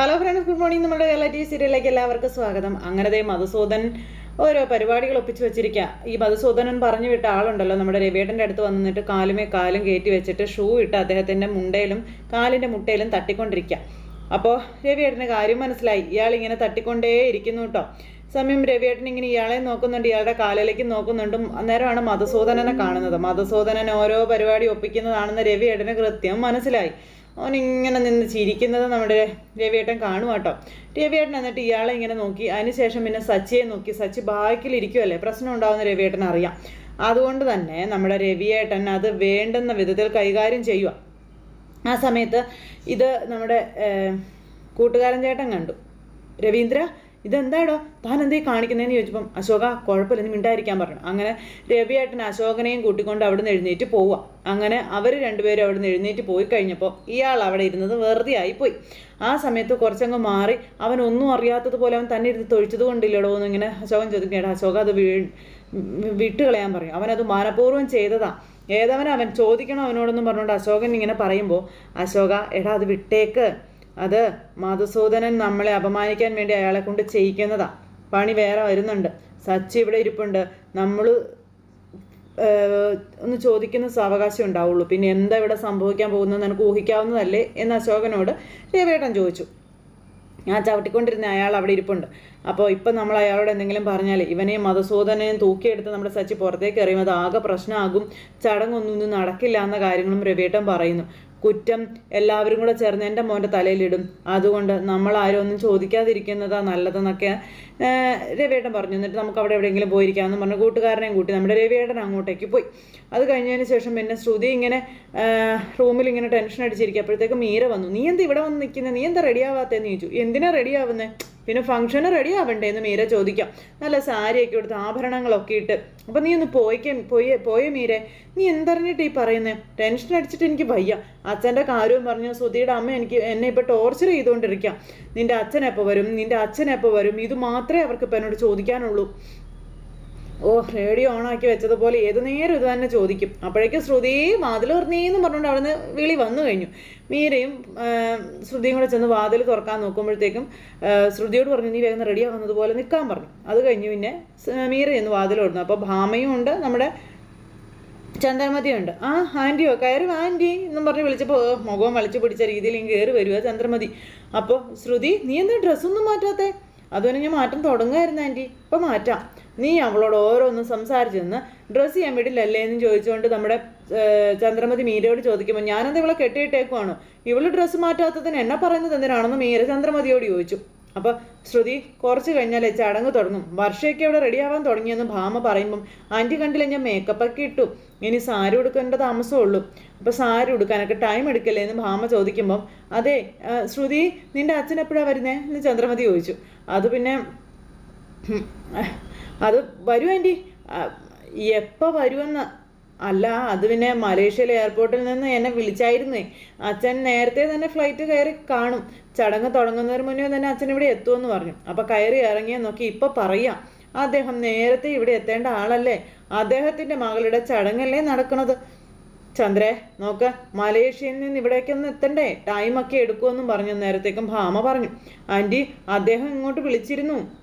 Hello friends good morning. നമ്മുടെ Kerala T സീരിയലിലേക്ക് എല്ലാവർക്കും സ്വാഗതം. അങ്ങനത്തെ മധുസൂദൻ ഓരോ പരിപാടികൾ ഒപ്പിച്ചു വെച്ചിരിക്കുക ഈ മധുസൂദനൻ പറഞ്ഞു വിട്ട ആളുണ്ടല്ലോ നമ്മുടെ രവിയേട്ടന്റെ അടുത്ത് വന്നിട്ട് കാലുമേ കാലും കയറ്റി വെച്ചിട്ട് ഷൂ ഇട്ട് അദ്ദേഹത്തിന്റെ മുണ്ടയിലും കാലിന്റെ മുട്ടയിലും തട്ടിക്കൊണ്ടിരിക്കുക അപ്പോൾ രവിയേട്ടന് കാര്യം മനസ്സിലായി. ഇയാൾ ഇങ്ങനെ തട്ടിക്കൊണ്ടേ ഇരിക്കുന്നു കേട്ടോ സമയം രവിയേട്ടൻ ഇങ്ങനെ ഇയാളെ നോക്കുന്നുണ്ട് ഇയാളുടെ കാലിലേക്ക് നോക്കുന്നുണ്ട് അന്നേരമാണ് മധുസൂദനനെ കാണുന്നത്. മധുസൂദനൻ ഓരോ പരിപാടി ഒപ്പിക്കുന്നതാണെന്ന് രവിയേട്ടന് കൃത്യം മനസ്സിലായി. അവൻ ഇങ്ങനെ നിന്ന് ചിരിക്കുന്നത് നമ്മുടെ രവിയേട്ടൻ കാണും കേട്ടോ. രവിയേട്ടൻ എന്നിട്ട് ഇയാളെ ഇങ്ങനെ നോക്കി. അതിനുശേഷം പിന്നെ സച്ചിയെ നോക്കി. സച്ചി ബാക്കിലിരിക്കുമല്ലേ പ്രശ്നം ഉണ്ടാവുന്ന രവിയേട്ടൻ അറിയാം. അതുകൊണ്ട് തന്നെ നമ്മുടെ രവിയേട്ടൻ അത് വേണ്ടുന്ന വിധത്തിൽ കൈകാര്യം ചെയ്യുക ആ സമയത്ത് ഇത് നമ്മുടെ കൂട്ടുകാരൻ ചേട്ടൻ കണ്ടു. രവീന്ദ്ര ഇതെന്താടോ? താൻ എന്തേ കാണിക്കുന്നതെന്ന് ചോദിച്ചപ്പം അശോക കുഴപ്പമില്ല നീ മിണ്ടായിരിക്കാൻ പറഞ്ഞു. അങ്ങനെ രവിയേട്ടൻ അശോകനെയും കൂട്ടിക്കൊണ്ട് അവിടെ നിന്ന് എഴുന്നേറ്റ് പോവുക. അങ്ങനെ അവർ രണ്ടുപേരും അവിടെ നിന്ന് എഴുന്നേറ്റ് പോയി കഴിഞ്ഞപ്പോൾ ഇയാൾ അവിടെ ഇരുന്നത് വെറുതെ ആയിപ്പോയി. ആ സമയത്ത് കുറച്ചങ്ങ് മാറി അവൻ ഒന്നും അറിയാത്തതുപോലെ അവൻ തന്നെ ഇരുന്ന് തൊഴിച്ചത് കൊണ്ടില്ലടോ എന്ന് ഇങ്ങനെ അശോകൻ ചോദിക്കുകയാണ് അശോക അത് വീ വിട്ട് കളയാൻ പറയും. അവനത് മനഃപൂർവം ചെയ്തതാ. ഏതവനവൻ ചോദിക്കണം അവനോടൊന്നും പറഞ്ഞുകൊണ്ട് അശോകൻ ഇങ്ങനെ പറയുമ്പോൾ അശോക എടാ അത് വിട്ടേക്ക്. അത് മധുസൂദനൻ നമ്മളെ അപമാനിക്കാൻ വേണ്ടി അയാളെ കൊണ്ട് ചെയ്യിക്കുന്നതാ. പണി വേറെ വരുന്നുണ്ട്. സച്ചി ഇവിടെ ഇരിപ്പുണ്ട്. നമ്മൾ ഒന്ന് ചോദിക്കുന്ന സാവകാശം ഉണ്ടാവുള്ളൂ. പിന്നെ എന്താ ഇവിടെ സംഭവിക്കാൻ പോകുന്നത് നിനക്ക് ഊഹിക്കാവുന്നതല്ലേ എന്ന് അശോകനോട് രവേട്ടൻ ചോദിച്ചു. ഞാൻ ചവിട്ടിക്കൊണ്ടിരുന്ന അയാൾ അവിടെ ഇരിപ്പുണ്ട്. അപ്പോൾ ഇപ്പം നമ്മൾ അയാളോട് എന്തെങ്കിലും പറഞ്ഞാൽ ഇവനെ മതസൂദനെയും തൂക്കിയെടുത്ത് നമ്മുടെ സച്ചി പുറത്തേക്ക് എറിയുമ്പോൾ അത് ആകെ പ്രശ്നമാകും. ചടങ്ങൊന്നും നടക്കില്ല എന്ന കാര്യങ്ങളും രവിയേട്ടൻ പറയുന്നു. കുറ്റം എല്ലാവരും കൂടെ ചേർന്ന് എന്റെ മോന്റെ തലയിലിടും. അതുകൊണ്ട് നമ്മൾ ആരും ഒന്നും ചോദിക്കാതിരിക്കുന്നതാ നല്ലതെന്നൊക്കെ രവിയേട്ടൻ പറഞ്ഞു. എന്നിട്ട് നമുക്ക് അവിടെ എവിടെയെങ്കിലും പോയിരിക്കാമെന്ന് പറഞ്ഞു. കൂട്ടുകാരനെയും കൂട്ടി നമ്മുടെ രവിയേട്ടൻ അങ്ങോട്ടേക്ക് പോയി. അത് കഴിഞ്ഞതിന് ശേഷം പിന്നെ ശ്രുതി ഇങ്ങനെ റൂമിൽ ഇങ്ങനെ ടെൻഷൻ അടിച്ചിരിക്കുക അപ്പോഴത്തേക്ക് മീര വന്നു. നീ എന്താ ഇവിടെ വന്ന് നിൽക്കുന്നത് നീ എന്താ റെഡി ആവാത്തതെന്ന് ചോദിച്ചു. എന്തിനാ റെഡി ആവുന്നത് പിന്നെ ഫംഗ്ഷന് റെഡി ആവണ്ടേ എന്ന് മീര ചോദിക്കാം. നല്ല സാരിയൊക്കെ എടുത്ത് ആഭരണങ്ങളൊക്കെ ഇട്ട്. അപ്പം നീ ഒന്ന് പോയിക്കേ പോയേ പോയ മീരെ. നീ എന്തറിഞ്ഞിട്ട് ഈ പറയുന്നത് ടെൻഷൻ അടിച്ചിട്ട് എനിക്ക് വയ്യ. അച്ഛന്റെ കാര്യവും പറഞ്ഞു സുധിയുടെ അമ്മ എനിക്ക് എന്നെ ഇപ്പോൾ ടോർച്ചർ ചെയ്തുകൊണ്ടിരിക്കാം നിന്റെ അച്ഛൻ എപ്പോൾ വരും? നിന്റെ അച്ഛൻ എപ്പോൾ വരും? ഇത് മാത്രമേ അവർക്ക് ഇപ്പം എന്നോട് ചോദിക്കാനുള്ളൂ. ഓ റേഡിയോ ഓണാക്കി വെച്ചതുപോലെ ഏത് നേരം ഇത് തന്നെ ചോദിക്കും. അപ്പോഴേക്കും ശ്രുതി വാതിൽ തുറന്നേന്ന് പറഞ്ഞുകൊണ്ട് അവിടുന്ന് വിളി വന്നു കഴിഞ്ഞു. മീരയും ശ്രുതിയും കൂടെ ചെന്ന് വാതിൽ തുറക്കാൻ നോക്കുമ്പോഴത്തേക്കും ശ്രുതിയോട് പറഞ്ഞു നീ വേഗം റെഡി ആവുന്നതുപോലെ നിൽക്കാൻ പറഞ്ഞു. അത് കഴിഞ്ഞു പിന്നെ മീര ചെന്ന് വാതിൽ തുറന്നു. അപ്പോൾ ഭാമയും ഉണ്ട് നമ്മുടെ ചന്ദ്രമതിയുണ്ട് ആ ആന്റിയോ കയറി ആന്റി എന്നും പറഞ്ഞ് വിളിച്ചപ്പോൾ മുഖം വലിച്ചു പിടിച്ച രീതിയിൽ ഇങ്ങ് കയറി വരിക ചന്ദ്രമതി. അപ്പോൾ ശ്രുതി നീ എന്താ ഡ്രസ്സൊന്നും മാറ്റാത്തേ? അതുപോലെ ഞാൻ മാറ്റം തുടങ്ങുമായിരുന്നു ആന്റി ഇപ്പം മാറ്റാം. നീ അവളോട് ഓരോന്നും സംസാരിച്ചു നിന്ന് ഡ്രസ്സ് ചെയ്യാൻ വിടില്ലല്ലേ? എന്ന് ചോദിച്ചുകൊണ്ട് നമ്മുടെ ചന്ദ്രമതി മീരയോട് ചോദിക്കുമ്പോൾ ഞാനെന്താ ഇവളെ കെട്ടിയിട്ടേക്കുവാണോ? ഇവൾ ഡ്രസ്സ് മാറ്റാത്തതിന് എന്നെ പറയുന്നത് എന്തിനാണെന്ന് മീര ചന്ദ്രമതിയോട് ചോദിച്ചു. അപ്പോൾ ശ്രുതി കുറച്ച് കഴിഞ്ഞാൽ ചടങ്ങ് തുടങ്ങും. വർഷയൊക്കെ അവിടെ റെഡിയാവാൻ തുടങ്ങിയെന്ന് ഭാമ പറയുമ്പം ആന്റി കണ്ടില്ല ഞാൻ മേക്കപ്പ് ഒക്കെ ഇട്ടു. ഇനി സാരി ഉടുക്കേണ്ട താമസമേ ഉള്ളൂ അപ്പോൾ സാരി ഉടുക്കാനൊക്കെ ടൈം എടുക്കല്ലേ? എന്ന് ഭാമ ചോദിക്കുമ്പം അതെ ശ്രുതി നിന്റെ അച്ഛൻ എപ്പോഴാണ് വരുന്നേ? എന്ന് ചന്ദ്രമതി ചോദിച്ചു. അത് പിന്നെ അത് വരൂ ആന്റി. എപ്പോൾ വരുമെന്ന്. അല്ല അത് പിന്നെ മലേഷ്യയിലെ എയർപോർട്ടിൽ നിന്ന് എന്നെ വിളിച്ചായിരുന്നേ. അച്ഛൻ നേരത്തെ തന്നെ ഫ്ലൈറ്റ് കയറി കാണും. ചടങ്ങ് തുടങ്ങുന്നതിന് മുന്നേ തന്നെ അച്ഛൻ ഇവിടെ എത്തുമെന്ന് പറഞ്ഞു. അപ്പോൾ കയറി ഇറങ്ങിയ നോക്കി ഇപ്പോൾ പറയാം. അദ്ദേഹം നേരത്തെ ഇവിടെ എത്തേണ്ട ആളല്ലേ? അദ്ദേഹത്തിന്റെ മകളുടെ ചടങ്ങല്ലേ നടക്കുന്നത്? ചന്ദ്രേ നോക്ക് മലേഷ്യയിൽ നിന്ന് ഇവിടേക്കൊന്ന് എത്തണ്ടേ? ടൈമൊക്കെ എടുക്കുമെന്നും പറഞ്ഞു നേരത്തേക്കും ഭാമ പറഞ്ഞു. ആന്റി അദ്ദേഹം ഇങ്ങോട്ട് വിളിച്ചിരുന്നു.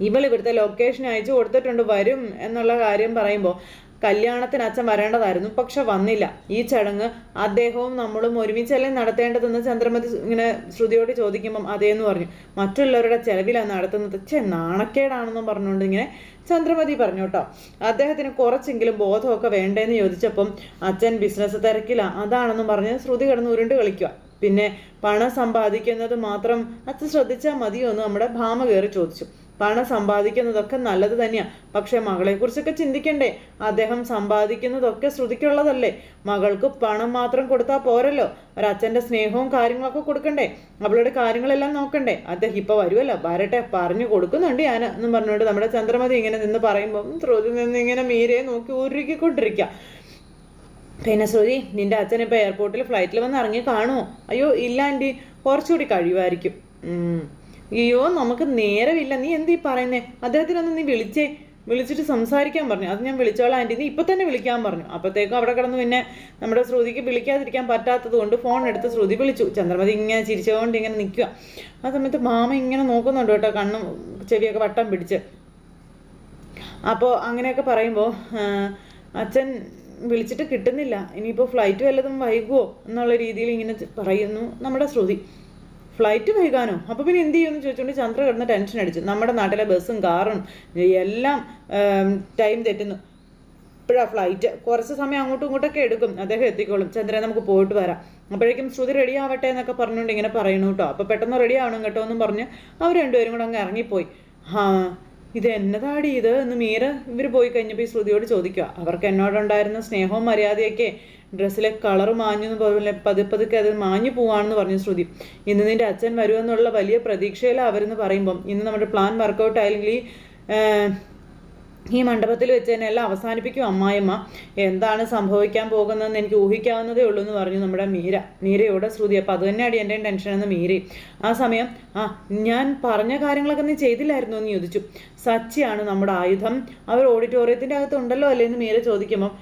ഇവൾ ഇവിടുത്തെ ലൊക്കേഷൻ അയച്ചു കൊടുത്തിട്ടുണ്ട് വരും എന്നുള്ള കാര്യം പറയുമ്പോൾ കല്യാണത്തിന് അച്ഛൻ വരേണ്ടതായിരുന്നു പക്ഷെ വന്നില്ല. ഈ ചടങ്ങ് അദ്ദേഹവും നമ്മളും ഒരുമിച്ചല്ലേ നടത്തേണ്ടതെന്ന് ചന്ദ്രമതി ഇങ്ങനെ ശ്രുതിയോട് ചോദിക്കുമ്പം അതേന്ന് പറഞ്ഞു. മറ്റുള്ളവരുടെ ചെലവിലാണ് നടത്തുന്നത്. ചേ നാണക്കേടാണെന്നും പറഞ്ഞുകൊണ്ട് ഇങ്ങനെ ചന്ദ്രമതി പറഞ്ഞു കേട്ടോ. അദ്ദേഹത്തിന് കുറച്ചെങ്കിലും ബോധമൊക്കെ വേണ്ടേന്ന് ചോദിച്ചപ്പം അച്ഛൻ ബിസിനസ് തിരക്കില്ല അതാണെന്നും പറഞ്ഞ് ശ്രുതി കിടന്ന് ഉരുണ്ട് കളിക്കുക പിന്നെ പണം സമ്പാദിക്കുന്നത് മാത്രം അച്ഛൻ ശ്രദ്ധിച്ചാൽ മതിയോ എന്ന് നമ്മുടെ ഭാമ കയറി ചോദിച്ചു. പണം സമ്പാദിക്കുന്നതൊക്കെ നല്ലത് തന്നെയാ. പക്ഷെ മകളെക്കുറിച്ചൊക്കെ ചിന്തിക്കണ്ടേ? അദ്ദേഹം സമ്പാദിക്കുന്നതൊക്കെ ശ്രുതിക്കുള്ളതല്ലേ? മകൾക്ക് പണം മാത്രം കൊടുത്താൽ പോരല്ലോ. ഒരച്ഛന്റെ സ്നേഹവും കാര്യങ്ങളൊക്കെ കൊടുക്കണ്ടേ? അവളുടെ കാര്യങ്ങളെല്ലാം നോക്കണ്ടേ? അദ്ദേഹം ഇപ്പോൾ വരുമല്ലോ വരട്ടെ പറഞ്ഞു കൊടുക്കുന്നുണ്ട് ഞാൻ എന്നും പറഞ്ഞുകൊണ്ട് നമ്മുടെ ചന്ദ്രമതി ഇങ്ങനെ നിന്ന് പറയുമ്പം ശ്രുതി നിന്ന് ഇങ്ങനെ മീരയെ നോക്കി ഉരുക്കിക്കൊണ്ടിരിക്കുക പിന്നെ ശ്രുതി നിന്റെ അച്ഛൻ ഇപ്പോൾ എയർപോർട്ടിൽ ഫ്ലൈറ്റിൽ വന്ന് ഇറങ്ങി കാണുമോ അയ്യോ ഇല്ല ആന്റി. കുറച്ചുകൂടി കഴിയുമായിരിക്കും. അയ്യോ നമുക്ക് നേരമില്ല. നീ എന്തീ പറയുന്നേ? അദ്ദേഹത്തിനൊന്ന് നീ വിളിച്ചേ. വിളിച്ചിട്ട് സംസാരിക്കാൻ പറഞ്ഞു. അത് ഞാൻ വിളിച്ചോളാം ആന്റി. നീ ഇപ്പം തന്നെ വിളിക്കാൻ പറഞ്ഞു. അപ്പോഴത്തേക്കും അവിടെ കിടന്ന് പിന്നെ നമ്മുടെ ശ്രുതിക്ക് വിളിക്കാതിരിക്കാൻ പറ്റാത്തത് കൊണ്ട് ഫോൺ എടുത്ത് ശ്രുതി വിളിച്ചു. ചന്ദ്രമതി ഇങ്ങനെ ചിരിച്ചുകൊണ്ട് ഇങ്ങനെ നിൽക്കുക ആ സമയത്ത് മാമ ഇങ്ങനെ നോക്കുന്നുണ്ട് കേട്ടോ കണ്ണും ചെവിയൊക്കെ വട്ടം പിടിച്ച്. അപ്പോൾ അങ്ങനെയൊക്കെ പറയുമ്പോൾ അച്ഛൻ വിളിച്ചിട്ട് കിട്ടുന്നില്ല. ഇനിയിപ്പോൾ ഫ്ലൈറ്റ് വല്ലതും വൈകുമോ എന്നുള്ള രീതിയിൽ ഇങ്ങനെ പറയുന്നു നമ്മുടെ ശ്രുതി. ഫ്ലൈറ്റ് വൈകാനോ? അപ്പോൾ പിന്നെ എന്ത് ചെയ്യുമെന്ന് ചോദിച്ചുകൊണ്ട് ചന്ദ്ര കിടന്ന് ടെൻഷൻ അടിച്ചു. നമ്മുടെ നാട്ടിലെ ബസ്സും കാറും എല്ലാം ടൈം തെറ്റുന്നു. ഇപ്പോഴാണ് ഫ്ലൈറ്റ് കുറച്ച് സമയം അങ്ങോട്ടും ഇങ്ങോട്ടൊക്കെ എടുക്കും. അദ്ദേഹം എത്തിക്കോളും. ചന്ദ്രൻ നമുക്ക് പോയിട്ട് വരാം. അപ്പോഴേക്കും ശ്രുതി റെഡി ആവട്ടെ എന്നൊക്കെ പറഞ്ഞുകൊണ്ട് ഇങ്ങനെ പറയണു കേട്ടോ. അപ്പോൾ പെട്ടെന്ന് റെഡി ആവണം കേട്ടോ എന്നും പറഞ്ഞ് അവർ രണ്ടുപേരും കൂടെ അങ്ങ് ഇറങ്ങിപ്പോയി. ആ ഇത് എന്നതാടി ഇത്? എന്ന് മീര ഇവർ പോയി കഴിഞ്ഞപ്പോൾ ഈ ശ്രുതിയോട് ചോദിക്കുക അവർക്ക് എന്നോടുണ്ടായിരുന്ന സ്നേഹവും മര്യാദയൊക്കെ ഡ്രസ്സിലെ കളർ മാഞ്ഞു എന്ന് പോലെ പതി പതുക്കെ അത് മാഞ്ഞു പോവാണെന്ന് പറഞ്ഞു ശ്രുതി. ഇന്ന് നിന്റെ അച്ഛൻ വരുമെന്നുള്ള വലിയ പ്രതീക്ഷയിലാണ് അവരെന്ന് പറയുമ്പം ഇന്ന് നമ്മുടെ പ്ലാൻ വർക്കൗട്ട് ആയില്ലെങ്കിൽ ഈ മണ്ഡപത്തിൽ വെച്ച് തന്നെ എല്ലാം അവസാനിപ്പിക്കും അമ്മായിമ്മ എന്താണ് സംഭവിക്കാൻ പോകുന്നതെന്ന് എനിക്ക് ഊഹിക്കാവുന്നതേ ഉള്ളൂ എന്ന് പറഞ്ഞു നമ്മുടെ മീര. മീരയോടെ ശ്രുതി അപ്പോൾ അത് തന്നെയാണ് എന്റെ ടെൻഷൻ എന്ന് മീര. ആ സമയം ആ ഞാൻ പറഞ്ഞ കാര്യങ്ങളൊക്കെ നീ ചെയ്തില്ലായിരുന്നു? എന്ന് ചോദിച്ചു. സച്ചിയാണ് നമ്മുടെ ആയുധം. അവർ ഓഡിറ്റോറിയത്തിന്റെ അകത്ത് ഉണ്ടല്ലോ അല്ലേ? എന്ന് മീര ചോദിക്കുമ്പോൾ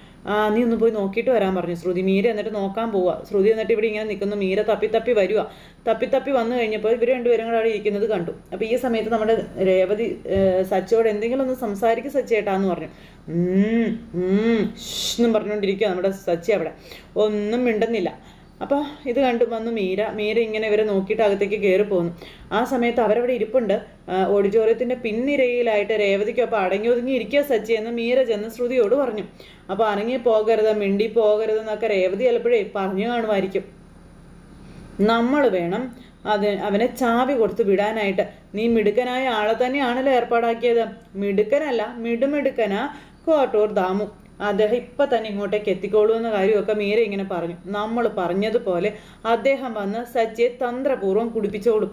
നീ ഒന്ന് പോയി നോക്കിയിട്ട് വരാൻ പറഞ്ഞു. ശ്രുതി മീര എന്നിട്ട് നോക്കാൻ പോവുക ശ്രുതി എന്നിട്ട് ഇവിടെ ഇങ്ങനെ നിൽക്കുന്നു മീര തപ്പി തപ്പി വരിക തപ്പി തപ്പി വന്നു കഴിഞ്ഞപ്പോൾ ഇവർ രണ്ടുപേരും കൂടെ അവിടെ ഇരിക്കുന്നത് കണ്ടു. അപ്പോൾ ഈ സമയത്ത് നമ്മുടെ രേവതി സച്ചോട് എന്തെങ്കിലും ഒന്ന് സംസാരിക്കും സച്ചേട്ടാന്ന് പറഞ്ഞു. എന്നും പറഞ്ഞുകൊണ്ടിരിക്കുക നമ്മുടെ സച്ചി അവിടെ. ഒന്നും മിണ്ടുന്നില്ല. അപ്പോൾ ഇത് കണ്ടു വന്നു മീര. മീര ഇങ്ങനെ ഇവരെ നോക്കിയിട്ട് അകത്തേക്ക് കയറി പോകുന്നു ആ സമയത്ത് അവരവിടെ ഇരിപ്പുണ്ട്. ഓഡിറ്റോറിയത്തിന്റെ പിന്നിരയിലായിട്ട് രേവതിക്കൊപ്പം അടങ്ങി ഒതുങ്ങി ഇരിക്കുക സച്ചി എന്ന് മീര ചെന്ന് ശ്രുതിയോട് പറഞ്ഞു. അപ്പോൾ അനങ്ങി പോകരുത് മിണ്ടി പോകരുത് എന്നൊക്കെ രേവതി ചിലപ്പോഴേ പറഞ്ഞു കാണുമായിരിക്കും. നമ്മൾ വേണം അത് അവനെ ചാവി കൊടുത്ത് വിടാനായിട്ട്. നീ മിടുക്കനായ ആളെ തന്നെയാണല്ലോ ഏർപ്പാടാക്കിയത്. മിടുക്കനല്ല മിടുമിടുക്കനാ കോട്ടൂർ ദാമു. അദ്ദേഹം ഇപ്പം തന്നെ ഇങ്ങോട്ടേക്ക് എത്തിക്കോളൂ എന്ന കാര്യമൊക്കെ മീര ഇങ്ങനെ പറഞ്ഞു. നമ്മൾ പറഞ്ഞതുപോലെ അദ്ദേഹം വന്ന് സച്ചിയെ തന്ത്രപൂർവം കുടിപ്പിച്ചോളും.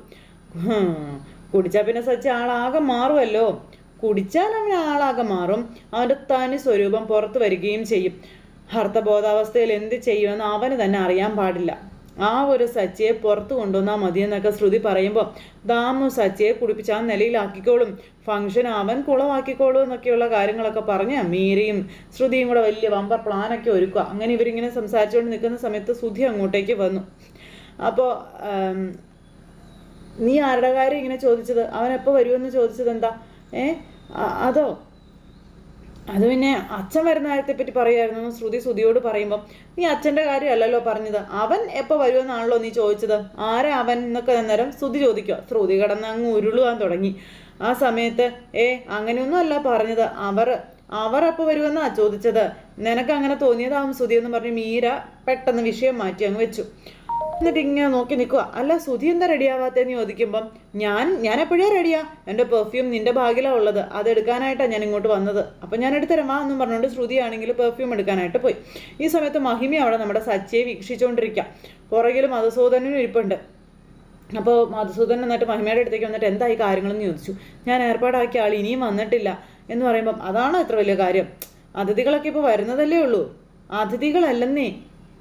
കുടിച്ചാൽ പിന്നെ സച്ചി ആളാകെ മാറുമല്ലോ കുടിച്ചാൽ അവൻ ആളാകെ മാറും. അവന്റെ തനി സ്വരൂപം പുറത്തു വരികയും ചെയ്യും. അർത്ഥബോധാവസ്ഥയിൽ എന്ത് ചെയ്യുമെന്ന് അവന് തന്നെ അറിയാൻ പാടില്ല. ആ ഒരു സച്ചിയെ പുറത്തു കൊണ്ടുവന്നാൽ മതിയെന്നൊക്കെ ശ്രുതി പറയുമ്പോൾ ദാമു സച്ചിയെ കുടിപ്പിച്ച് ആ നിലയിലാക്കിക്കോളും. ഫംഗ്ഷൻ അവൻ കുളമാക്കിക്കോളൂ എന്നൊക്കെയുള്ള കാര്യങ്ങളൊക്കെ പറഞ്ഞ് മീരയും ശ്രുതിയും കൂടെ വലിയ വമ്പർ പ്ലാനൊക്കെ ഒരുക്കുക. അങ്ങനെ ഇവരിങ്ങനെ സംസാരിച്ചുകൊണ്ട് നിൽക്കുന്ന സമയത്ത് സുധി അങ്ങോട്ടേക്ക് വന്നു. അപ്പോൾ നീ ആരുടെ കാര്യം ഇങ്ങനെ ചോദിച്ചത്? അവൻ എപ്പോൾ വരുമെന്ന് ചോദിച്ചത് എന്താ? ഏ അതോ അത് പിന്നെ അച്ഛൻ വരുന്ന കാര്യത്തെ പറ്റി പറയുമായിരുന്നു ശ്രുതി ശ്രുതിയോട് പറയുമ്പോൾ നീ അച്ഛന്റെ കാര്യമല്ലല്ലോ പറഞ്ഞത്. അവൻ എപ്പോൾ വരുമെന്നാണല്ലോ നീ ചോദിച്ചത്? ആരാ അവൻ എന്നൊക്കെ അന്നേരം ശ്രുതി ചോദിക്കുക. ശ്രുതി കിടന്ന് അങ്ങ് ഉരുളുവാൻ തുടങ്ങി. ആ സമയത്ത് ഏ അങ്ങനെയൊന്നും അല്ല പറഞ്ഞത്. അവർ അവർ അപ്പോൾ വരുമെന്നാ ചോദിച്ചത്? നിനക്ക് അങ്ങനെ തോന്നിയതാവും ശ്രുതി എന്ന് പറഞ്ഞ് മീര പെട്ടെന്ന് വിഷയം മാറ്റി അങ്ങ് വെച്ചു. എന്നിട്ട് ഇങ്ങനെ നോക്കി നിൽക്കുക. അല്ല സുധി എന്താ റെഡിയാവാത്തതെന്ന് ചോദിക്കുമ്പം ഞാൻ ഞാൻ എപ്പോഴേ റെഡിയാ എന്റെ പെർഫ്യൂം നിന്റെ ഭാഗ്യമാണ് ഉള്ളത്. അത് എടുക്കാനായിട്ടാണ് ഞാൻ ഇങ്ങോട്ട് വന്നത്. അപ്പം ഞാൻ എടുത്തരാം ആ എന്നും പറഞ്ഞുകൊണ്ട് ശ്രുതിയാണെങ്കിൽ പെർഫ്യൂം എടുക്കാനായിട്ട് പോയി. ഈ സമയത്ത് മഹിമ അവിടെ നമ്മുടെ സച്ചിയെ വീക്ഷിച്ചുകൊണ്ടിരിക്കാം പുറകിൽ മധുസൂദനും ഇരിപ്പുണ്ട്. അപ്പോൾ മധുസൂദൻ എന്നിട്ട് മഹിമയുടെ അടുത്തേക്ക് വന്നിട്ട് എന്തായി കാര്യങ്ങളെന്ന് ചോദിച്ചു. ഞാൻ ഏർപ്പാടാക്കിയ ആൾ ഇനിയും വന്നിട്ടില്ല. എന്ന് പറയുമ്പം അതാണോ ഇത്ര വലിയ കാര്യം? അതിഥികളൊക്കെ ഇപ്പോൾ വരുന്നതല്ലേ ഉള്ളൂ. അതിഥികളല്ലെന്നേ.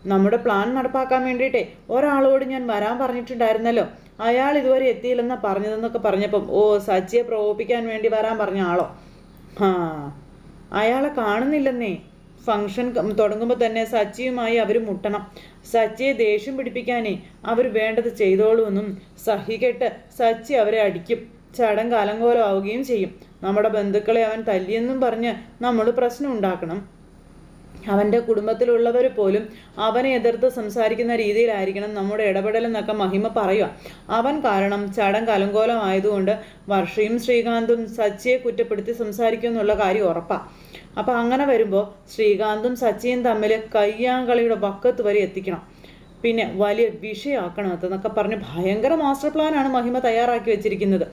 നമ്മുടെ പ്ലാൻ നടപ്പാക്കാൻ വേണ്ടിയിട്ടേ ഒരാളോട് ഞാൻ വരാൻ പറഞ്ഞിട്ടുണ്ടായിരുന്നല്ലോ. അയാൾ ഇതുവരെ എത്തിയില്ലെന്നാണ് പറഞ്ഞതെന്നൊക്കെ പറഞ്ഞപ്പം ഓ സച്ചിയെ പ്രകോപിക്കാൻ വേണ്ടി വരാൻ പറഞ്ഞ ആളോ? ആ അയാളെ കാണുന്നില്ലെന്നേ. ഫംഗ്ഷൻ തുടങ്ങുമ്പോൾ തന്നെ സച്ചിയുമായി അവർ മുട്ടണം. സച്ചിയെ ദേഷ്യം പിടിപ്പിക്കാനേ അവർ വേണ്ടത് ചെയ്തോളൂന്നും സഹികെട്ട് സച്ചി അവരെ അടിക്കും. ചടങ്ങ് അലങ്കോലമാവുകയും ചെയ്യും. നമ്മുടെ ബന്ധുക്കളെ അവൻ തല്ലിയെന്നും പറഞ്ഞ് നമ്മൾ പ്രശ്നം ഉണ്ടാക്കണം. അവന്റെ കുടുംബത്തിലുള്ളവർ പോലും അവനെ എതിർത്ത് സംസാരിക്കുന്ന രീതിയിലായിരിക്കണം നമ്മുടെ ഇടപെടലെന്നൊക്കെ മഹിമ പറയുക. അവൻ കാരണം ചടങ്ങ് കലങ്കോലമായതുകൊണ്ട് വർഷയും ശ്രീകാന്തും സച്ചിയെ കുറ്റപ്പെടുത്തി സംസാരിക്കുമെന്നുള്ള കാര്യം ഉറപ്പാണ് അപ്പം അങ്ങനെ വരുമ്പോൾ ശ്രീകാന്തും സച്ചിയും തമ്മിൽ കയ്യാങ്കളിയുടെ വക്കത്ത് വരെ എത്തിക്കണം. പിന്നെ വലിയ വിഷയമാക്കണം അതെന്നൊക്കെ പറഞ്ഞ് ഭയങ്കര മാസ്റ്റർ പ്ലാനാണ് മഹിമ തയ്യാറാക്കി വെച്ചിരിക്കുന്നത്.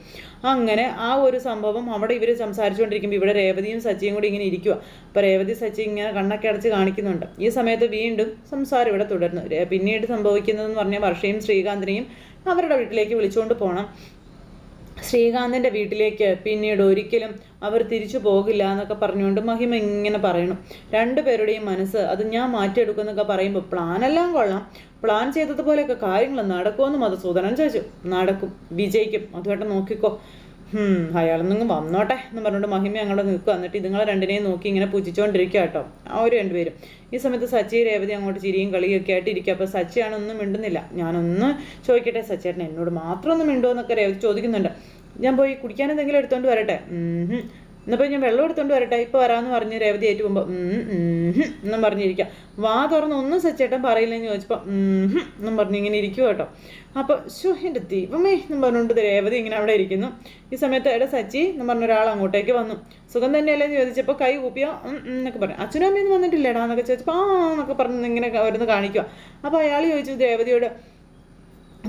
അങ്ങനെ ആ ഒരു സംഭവം അവിടെ ഇവർ സംസാരിച്ചുകൊണ്ടിരിക്കുമ്പോൾ ഇവിടെ രേവതിയും സച്ചിയും കൂടി ഇങ്ങനെ ഇരിക്കുക അപ്പോൾ രേവതി സച്ചി ഇങ്ങനെ കണ്ണൊക്കെ അടച്ച് കാണിക്കുന്നുണ്ട്. ഈ സമയത്ത് വീണ്ടും സംസാരം ഇവിടെ തുടർന്നു. പിന്നീട് സംഭവിക്കുന്നതെന്ന് പറഞ്ഞാൽ വർഷയും ശ്രീകാന്തിനെയും അവരുടെ വീട്ടിലേക്ക് വിളിച്ചുകൊണ്ട് പോകണം ശ്രീകാന്തിന്റെ വീട്ടിലേക്ക് പിന്നീട് ഒരിക്കലും അവർ തിരിച്ചു പോകില്ല എന്നൊക്കെ പറഞ്ഞുകൊണ്ട് മഹിമ ഇങ്ങനെ പറയണം. രണ്ടുപേരുടെയും മനസ്സ് അത് ഞാൻ മാറ്റിയെടുക്കുമെന്നൊക്കെ പറയുമ്പോൾ പ്ലാനെല്ലാം കൊള്ളാം. പ്ലാൻ ചെയ്തതുപോലെയൊക്കെ കാര്യങ്ങൾ നടക്കുമെന്ന് മധുസൂദനൻ ചോദിച്ചു. നടക്കും. വിജയിക്കും. അതുമായിട്ട് നോക്കിക്കോ. അയാളൊന്നും വന്നോട്ടെ എന്ന് പറഞ്ഞുകൊണ്ട് മഹിമ അങ്ങോട്ട് നിൽക്കുക. എന്നിട്ട് ഇതുങ്ങളെ രണ്ടിനെയും നോക്കി ഇങ്ങനെ പുച്ഛിച്ചുകൊണ്ടിരിക്കുക കേട്ടോ. അവർ രണ്ടുപേരും. ഈ സമയത്ത് സച്ചി രേവതി അങ്ങോട്ട് ചിരിയും കളിയൊക്കെ ആയിട്ട് ഇരിക്കുക. അപ്പോൾ സച്ചിയാണ് ഒന്നും മിണ്ടുന്നില്ല. ഞാനൊന്ന് ചോദിക്കട്ടെ സച്ചേട്ടൻ എന്നോട് മാത്രം ഒന്ന് മിണ്ടുമോ എന്നൊക്കെ രേവതി ചോദിക്കുന്നുണ്ട്. ഞാൻ പോയി കുടിക്കാൻ എന്തെങ്കിലും എടുത്തോണ്ട് വരട്ടെ. എന്നപ്പോൾ ഞാൻ വെള്ളം എടുത്തോണ്ട് വരട്ടെ. ഇപ്പോൾ വരാമെന്ന് പറഞ്ഞ് രേവതി ഏറ്റു പോകുമ്പോൾ എന്നും പറഞ്ഞിരിക്കുക വാ തുറന്ന് ഒന്നും സച്ചേട്ടൻ പറയില്ലെന്ന് ചോദിച്ചപ്പോൾ എന്നും പറഞ്ഞ് ഇങ്ങനെ ഇരിക്കുക കേട്ടോ. അപ്പോൾ ശോ ദൈവമേ എന്നും പറഞ്ഞുകൊണ്ട് രേവതി ഇങ്ങനെ അവിടെ ഇരിക്കുന്നു. ഈ സമയത്ത് എടാ സച്ചി എന്ന് പറഞ്ഞ ഒരാൾ അങ്ങോട്ടേക്ക് വന്നു. സുഖം തന്നെയല്ലേ എന്ന് ചോദിച്ചപ്പോൾ കൈ കൂപ്പിയോ എന്നൊക്കെ പറഞ്ഞു. അച്ഛനും അമ്മയൊന്നും വന്നിട്ടില്ലേടാ എന്നൊക്കെ ചോദിച്ചപ്പോൾ ആ എന്നൊക്കെ പറഞ്ഞ് ഇങ്ങനെ വരുന്ന് കാണിക്കുക അപ്പോൾ അയാൾ ചോദിച്ചു രേവതിയോട്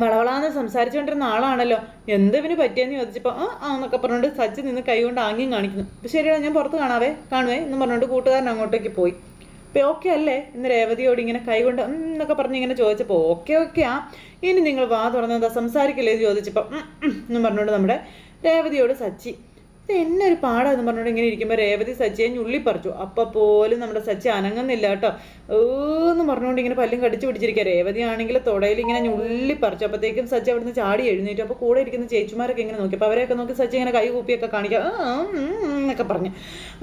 വളവളാന്ന് സംസാരിച്ചുകൊണ്ടിരുന്ന ആളാണല്ലോ. എന്ത് ഇവന് പറ്റിയെന്ന് ചോദിച്ചപ്പോൾ ആ ആ എന്നൊക്കെ പറഞ്ഞുകൊണ്ട് സച്ചി നിന്ന് കൈ കൊണ്ട് ആംഗ്യം കാണിക്കുന്നു. അപ്പം ശരിയാണ് ഞാൻ പുറത്ത് കാണാവേ കാണുവേ എന്ന് പറഞ്ഞുകൊണ്ട് കൂട്ടുകാരൻ അങ്ങോട്ടേക്ക് പോയി. അപ്പോൾ ഓക്കെ അല്ലേ? ഇന്ന് രേവതിയോട് ഇങ്ങനെ കൈ കൊണ്ട് എന്നൊക്കെ പറഞ്ഞ് ഇങ്ങനെ ചോദിച്ചപ്പോൾ ഓക്കെ ഓക്കെ ആ ഇനി നിങ്ങൾ വാ തുറന്നെന്താ സംസാരിക്കില്ലേ? എന്ന് ചോദിച്ചപ്പോൾ എന്നും പറഞ്ഞുകൊണ്ട് നമ്മുടെ രേവതിയോട് സച്ചി ഇത് എന്നെ ഒരു പാടാന്ന് പറഞ്ഞോണ്ട് ഇങ്ങനെ ഇരിക്കുമ്പോൾ രേവതി സച്ചിയെ ഞുള്ളി പറിച്ചു. അപ്പം പോലും നമ്മുടെ സച്ചി അനങ്ങുന്നില്ല കേട്ടോ. എന്ന് പറഞ്ഞുകൊണ്ട് ഇങ്ങനെ പല്ലും കടിച്ചു പിടിച്ചിരിക്കുക രേവതി ആണെങ്കിൽ തുടയിൽ ഇങ്ങനെ ഞുള്ളി പറിച്ചു. അപ്പോഴത്തേക്കും സച്ചി അവിടുന്ന് ചാടി എഴുന്നേറ്റു. അപ്പോൾ കൂടെ ഇരിക്കുന്ന ചേച്ചിമാരൊക്കെ ഇങ്ങനെ നോക്കി. അപ്പോൾ അവരെയൊക്കെ നോക്കി സച്ചി ഇങ്ങനെ കൈ കൂപ്പിയൊക്കെ കാണിക്കുക എന്നൊക്കെ പറഞ്ഞു.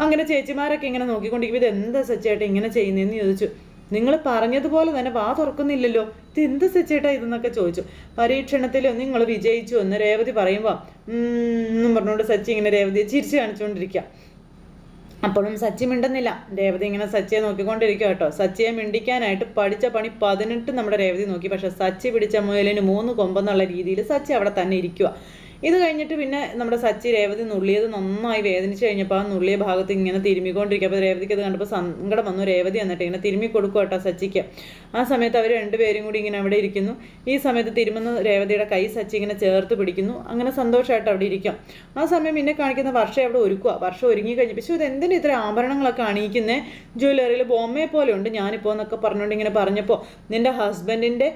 അങ്ങനെ ചേച്ചിമാരൊക്കെ ഇങ്ങനെ നോക്കിക്കൊണ്ടിരിക്കും ഇത് എന്താ സച്ചിയായിട്ട് ഇങ്ങനെ ചെയ്യുന്നതെന്ന് ചോദിച്ചു. നിങ്ങൾ പറഞ്ഞതുപോലെ തന്നെ വാ തുറക്കുന്നില്ലല്ലോ. ഇത് എന്ത് സച്ചേട്ടാ ഇതെന്നൊക്കെ ചോദിച്ചു. പരീക്ഷണത്തിൽ നിങ്ങൾ വിജയിച്ചു എന്ന് രേവതി പറയുമ്പോൾ എന്നും പറഞ്ഞുകൊണ്ട് സച്ചി ഇങ്ങനെ രേവതിയെ ചിരിച്ചു കാണിച്ചുകൊണ്ടിരിക്കുക അപ്പോഴും സച്ചി മിണ്ടുന്നില്ല. രേവതി ഇങ്ങനെ സച്ചിയെ നോക്കിക്കൊണ്ടിരിക്കുക കേട്ടോ. സച്ചിയെ മിണ്ടിക്കാനായിട്ട് പഠിച്ച പണി പതിനെട്ട് നമ്മുടെ രേവതി നോക്കി. പക്ഷെ സച്ചി പിടിച്ച മുയലിന് മൂന്ന് കൊമ്പെന്നുള്ള രീതിയിൽ സച്ചി അവിടെ തന്നെ ഇരിക്കുക ഇത് കഴിഞ്ഞിട്ട് പിന്നെ നമ്മുടെ സച്ചി രേവതി നുള്ളിയത് നന്നായി വേദനിച്ച് കഴിഞ്ഞപ്പോൾ ആ നുള്ളിയ ഭാഗത്ത് ഇങ്ങനെ തിരുമ്മിക്കൊണ്ടിരിക്കുക അപ്പോൾ രേവതിക്ക് അത് കണ്ടപ്പോൾ സങ്കടം വന്നു. രേവതി എന്നിട്ട് ഇങ്ങനെ തിരുമ്മി കൊടുക്കും കേട്ടോ സച്ചിക്ക്. ആ സമയത്ത് അവർ രണ്ടുപേരും കൂടി ഇങ്ങനെ അവിടെ ഇരിക്കുന്നു. ഈ സമയത്ത് തിരുമുന്ന രേവതിയുടെ കൈ സച്ചി ഇങ്ങനെ ചേർത്ത് പിടിക്കുന്നു. അങ്ങനെ സന്തോഷമായിട്ട് അവിടെ ഇരിക്കും. ആ സമയം പിന്നെ കാണിക്കുന്ന വർഷം അവിടെ ഒരുക്കുക വർഷം ഒരുങ്ങി കഴിഞ്ഞപ്പോൾ പക്ഷേ ഇത് എന്തിനാ ഇത്ര ആഭരണങ്ങളൊക്കെ അണിയിക്കുന്നത് ജ്വല്ലറിയിൽ ബോംബെ പോലെ ഉണ്ട്. ഞാനിപ്പോൾ എന്നൊക്കെ പറഞ്ഞുകൊണ്ട് ഇങ്ങനെ പറഞ്ഞപ്പോൾ നിന്റെ ഹസ്ബൻഡിന്റെ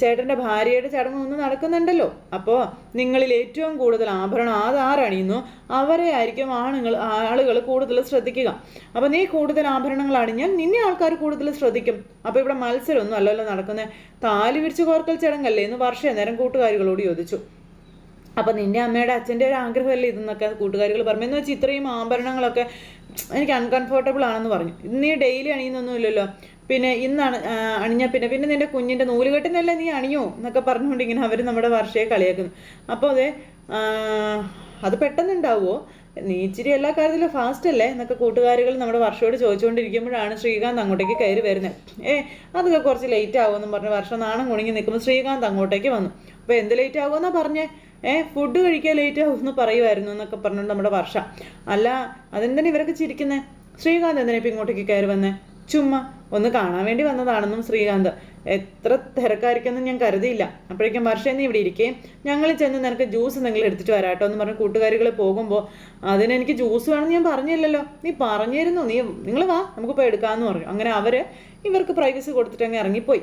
ചേട്ടന്റെ ഭാര്യയുടെ ചടങ്ങ് ഒന്ന് നടക്കുന്നുണ്ടല്ലോ. അപ്പോൾ നിങ്ങളിൽ ഏറ്റവും കൂടുതൽ ആഭരണം ആധാരണിയുന്നു അവരെ ആയിരിക്കും ആണുങ്ങൾ ആളുകൾ കൂടുതൽ ശ്രദ്ധിക്കുക. അപ്പോൾ നീ കൂടുതൽ ആഭരണങ്ങൾ അണിഞ്ഞാൽ നിന്നെ ആൾക്കാർ കൂടുതൽ ശ്രദ്ധിക്കും. അപ്പോൾ ഇവിടെ മത്സരമൊന്നും അല്ലല്ലോ നടക്കുന്നത് താലി വിരിച്ച് കോർക്കൽ ചടങ്ങല്ലേ എന്ന് വർഷം നേരം കൂട്ടുകാരികളോട് ചോദിച്ചു. അപ്പം നിന്റെ അമ്മയുടെ അച്ഛന്റെ ഒരു ആഗ്രഹമല്ലേ ഇതെന്നൊക്കെ കൂട്ടുകാരികൾ പറഞ്ഞു. എന്ന് വെച്ചാൽ ഇത്രയും ആഭരണങ്ങളൊക്കെ എനിക്ക് അൺകംഫർട്ടബിൾ ആണെന്ന് പറഞ്ഞു. നീ ഡെയിലി അണിയുന്നൊന്നുമില്ലല്ലോ പിന്നെ ഇന്നാണ് അണിഞ്ഞ പിന്നെ പിന്നെ നിന്റെ കുഞ്ഞിന്റെ നൂലുകെട്ടിനല്ലേ നീ അണിയോ എന്നൊക്കെ പറഞ്ഞുകൊണ്ട് ഇങ്ങനെ അവർ നമ്മുടെ വർഷയെ കളിയാക്കുന്നു. അപ്പോൾ അതെ അത് പെട്ടെന്നുണ്ടാവുമോ നീ ഇച്ചിരി എല്ലാ കാര്യത്തിലും ഫാസ്റ്റ് അല്ലേ എന്നൊക്കെ കൂട്ടുകാരികൾ നമ്മുടെ വർഷയോട് ചോദിച്ചുകൊണ്ടിരിക്കുമ്പോഴാണ് ശ്രീകാന്ത് അങ്ങോട്ടേക്ക് കയറി വരുന്നത്. ഏ അതൊക്കെ കുറച്ച് ലേറ്റ് ആവുമെന്നും പറഞ്ഞ് വർഷം നാണം കുണുങ്ങി നിൽക്കുമ്പോൾ ശ്രീകാന്ത് അങ്ങോട്ടേക്ക് വന്നു. അപ്പോൾ എന്ത് ലേറ്റ് ആകുമെന്നാ പറഞ്ഞേ? ഏ ഫുഡ് കഴിക്കാൻ ലേറ്റ് ആവുമെന്ന് പറയുമായിരുന്നു എന്നൊക്കെ പറഞ്ഞുകൊണ്ട് നമ്മുടെ വർഷ. അല്ല അതെന്തിനാണ് ഇവരൊക്കെ ചിരിക്കുന്നത് ശ്രീകാന്ത് എന്തിനാ ഇപ്പം ഇങ്ങോട്ടേക്ക് കയറി വന്നേ? ചുമ്മാ ഒന്ന് കാണാൻ വേണ്ടി വന്നതാണെന്നും ശ്രീകാന്ത്. എത്ര തിരക്കായിരിക്കുമെന്ന് ഞാൻ കരുതിയില്ല. അപ്പോഴേക്കും വർഷം നീ ഇവിടെ ഇരിക്കേ. ഞങ്ങൾ ചെന്ന് നിനക്ക് ജ്യൂസ് എന്തെങ്കിലും എടുത്തിട്ട് വരാട്ടോ എന്ന് പറഞ്ഞ് കൂട്ടുകാരികൾ പോകുമ്പോൾ അതിനെനിക്ക് ജ്യൂസ് വേണമെന്ന് ഞാൻ പറഞ്ഞില്ലല്ലോ. നീ പറഞ്ഞിരുന്നു. നീ നിങ്ങൾ വാ നമുക്ക് നമുക്കിപ്പോൾ എടുക്കാമെന്ന് പറഞ്ഞു. അങ്ങനെ അവർ ഇവർക്ക് പ്രൈവസി കൊടുത്തിട്ട് അങ്ങ് ഇറങ്ങിപ്പോയി.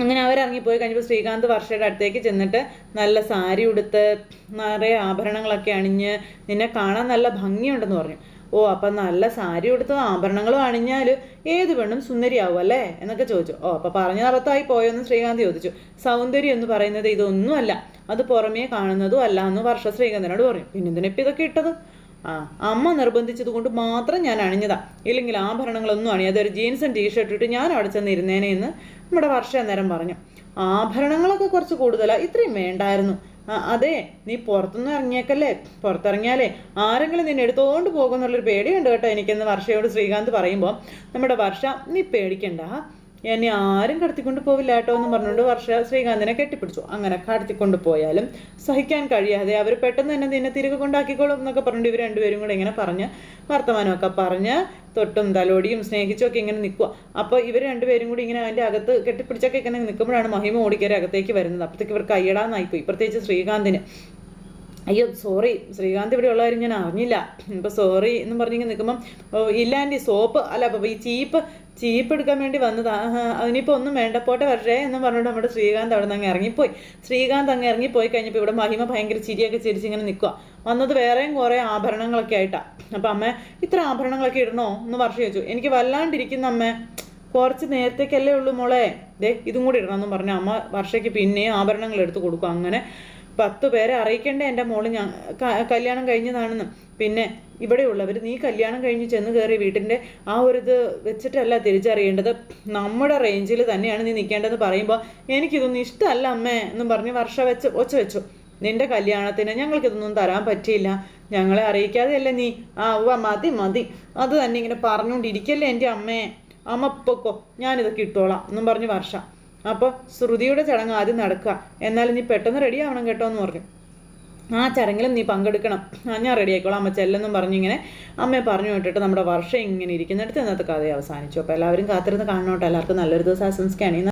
അങ്ങനെ അവരിറങ്ങിപ്പോയി. കഴിഞ്ഞപ്പോൾ ശ്രീകാന്ത് വർഷയുടെ അടുത്തേക്ക് ചെന്നിട്ട് നല്ല സാരി ഉടുത്ത് നിറയെ ആഭരണങ്ങളൊക്കെ അണിഞ്ഞ് നിന്നെ കാണാൻ നല്ല ഭംഗിയുണ്ടെന്ന് പറഞ്ഞു. ഓ അപ്പം നല്ല സാരി ഉടുത്ത് ആഭരണങ്ങളും അണിഞ്ഞാൽ ഏത് പെണ്ണും സുന്ദരിയാവും അല്ലേ? എന്നൊക്കെ ചോദിച്ചു. ഓ അപ്പം പറഞ്ഞ അബദ്ധമായി പോയെന്ന് ശ്രീകാന്ത് ചോദിച്ചു. സൗന്ദര്യം എന്ന് പറയുന്നത് ഇതൊന്നുമല്ല. അത് പുറമേ കാണുന്നതും അല്ല എന്ന് വർഷ ശ്രീകാന്തിനോട് പറഞ്ഞു. പിന്നെ എന്തിനിപ്പം ഇതൊക്കെ ഇട്ടത്? ആ അമ്മ നിർബന്ധിച്ചത് കൊണ്ട് മാത്രം ഞാൻ അണിഞ്ഞതാ. ഇല്ലെങ്കിൽ ആഭരണങ്ങളൊന്നും അണിയാതെ ഒരു ജീൻസും ടീഷർട്ട് ഇട്ട് ഞാൻ അവിടെ ചെന്നിരുന്നേനെ എന്ന് നമ്മുടെ വർഷ അന്നേരം പറഞ്ഞു. ആഭരണങ്ങളൊക്കെ കുറച്ച് കൂടുതലാണ് ഇത്രയും വേണ്ടായിരുന്നു. അതെ നീ പുറത്തുനിന്ന് ഇറങ്ങിയേക്കല്ലേ? പുറത്തിറങ്ങിയാലേ ആരെങ്കിലും നിന്നെ എടുത്തുകൊണ്ട് പോകുന്നുള്ളൊരു പേടിയുണ്ട് കേട്ടോ എനിക്കെന്ന് വർഷയോട് ശ്രീകാന്ത് പറയുമ്പോൾ നമ്മുടെ വർഷ നീ പേടിക്കണ്ട. എന്നെ ആരും കടത്തിക്കൊണ്ട് പോവില്ല കേട്ടോ എന്ന് പറഞ്ഞുകൊണ്ട് വർഷ ശ്രീകാന്തിനെ കെട്ടിപ്പിടിച്ചു. അങ്ങനെ കടത്തിക്കൊണ്ട് പോയാലും സഹിക്കാൻ കഴിയാതെ അവർ പെട്ടെന്ന് തന്നെ നിന്നെ തിരികെ കൊണ്ടാക്കിക്കോളും എന്നൊക്കെ പറഞ്ഞിട്ട് ഇവർ രണ്ടുപേരും കൂടെ ഇങ്ങനെ പറഞ്ഞ് വർത്തമാനമൊക്കെ പറഞ്ഞ് തൊട്ടും തലോടിയും സ്നേഹിച്ചും ഒക്കെ ഇങ്ങനെ നിൽക്കുക അപ്പോൾ ഇവർ രണ്ടുപേരും കൂടി ഇങ്ങനെ അതിന്റെ അകത്ത് കെട്ടിപ്പിടിച്ചൊക്കെ ഇങ്ങനെ നിൽക്കുമ്പോഴാണ് മഹിമ ഓടിക്കര അകത്തേക്ക് വരുന്നത്. അപ്പോഴത്തേക്ക് ഇവർ അയ്യടാന്നായിപ്പോയി പ്രത്യേകിച്ച് ശ്രീകാന്തിന്. അയ്യോ സോറി ശ്രീകാന്ത് ഇവിടെ ഉള്ളവരും ഞാൻ അറിഞ്ഞില്ല. ഇപ്പോൾ സോറി എന്ന് പറഞ്ഞിങ്ങനെ നിൽക്കുമ്പം ഇല്ല ആന്റി സോപ്പ് അല്ല അപ്പോൾ ഈ ചീപ്പ് ചീപ്പ് എടുക്കാൻ വേണ്ടി വന്നതാ. അതിനിപ്പോ ഒന്നും വേണ്ട പോട്ടെ വരട്ടെ എന്ന് പറഞ്ഞിട്ട് നമ്മുടെ ശ്രീകാന്ത് അവിടെ നിന്ന് അങ്ങ് ഇറങ്ങിപ്പോയി. ശ്രീകാന്ത് അങ്ങ് ഇറങ്ങിപ്പോയി കഴിഞ്ഞപ്പോൾ ഇവിടെ മഹിമ ഭയങ്കര ചിരിയൊക്കെ ചിരിച്ചിങ്ങനെ നിൽക്കുക വന്നത് വേറെയും കുറേ ആഭരണങ്ങളൊക്കെ ആയിട്ടാ. അപ്പം അമ്മ ഇത്ര ആഭരണങ്ങളൊക്കെ ഇടണോ എന്ന് വർഷം ചോദിച്ചു. എനിക്ക് വല്ലാണ്ടിരിക്കുന്ന അമ്മ. കുറച്ച് നേരത്തേക്കല്ലേ ഉള്ളൂ മോളെ. ദേ ഇതും കൂടി ഇടണം എന്നും പറഞ്ഞു അമ്മ വർഷയ്ക്ക് പിന്നെയും ആഭരണങ്ങൾ എടുത്ത് കൊടുക്കും അങ്ങനെ. പത്ത് പേരെ അറിയിക്കേണ്ട എന്റെ മോൾ? ഞാൻ കല്യാണം കഴിഞ്ഞതാണെന്ന്. പിന്നെ ഇവിടെയുള്ളവർ നീ കല്യാണം കഴിഞ്ഞ് ചെന്ന് കയറി വീട്ടിന്റെ ആ ഒരു ഇത് വെച്ചിട്ടല്ല തിരിച്ചറിയേണ്ടത്. നമ്മുടെ റേഞ്ചിൽ തന്നെയാണ് നീ നിൽക്കേണ്ടതെന്ന് പറയുമ്പോൾ എനിക്കിതൊന്നും ഇഷ്ടമല്ല അമ്മേ എന്നും പറഞ്ഞ് വർഷ വെച്ച് ഒച്ച വെച്ചു. നിന്റെ കല്യാണത്തിന് ഞങ്ങൾക്കിതൊന്നും തരാൻ പറ്റിയില്ല. ഞങ്ങളെ അറിയിക്കാതെയല്ലേ നീ? ആ ഉവ മതി മതി. അത് തന്നെ ഇങ്ങനെ പറഞ്ഞുകൊണ്ടിരിക്കല്ലേ എന്റെ അമ്മേ? അമ്മ പൊക്കോ ഞാനിതൊക്കെ ഇട്ടോളാം എന്നും പറഞ്ഞ് വർഷ. അപ്പോൾ ശ്രുതിയുടെ ചടങ്ങ് ആദ്യം നടക്കുക. എന്നാലും നീ പെട്ടെന്ന് റെഡി ആവണം കേട്ടോ എന്ന് പറഞ്ഞു. ആ ചടങ്ങിലും നീ പങ്കെടുക്കണം. ആ ഞാൻ റെഡി ആയിക്കോളാം. അമ്മ ചെല്ലെന്നും പറഞ്ഞിങ്ങനെ അമ്മയെ പറഞ്ഞു വിട്ടിട്ട് നമ്മുടെ വർഷം ഇങ്ങനെ ഇരിക്കുന്നിടത്ത് ഇന്നത്തെ കഥ അവസാനിച്ചു. അപ്പോൾ എല്ലാവരും കാത്തിരുന്ന് കാണണോട്ടോ. എല്ലാവർക്കും നല്ലൊരു ദിവസം ആശംസിക്കുകയാണ്.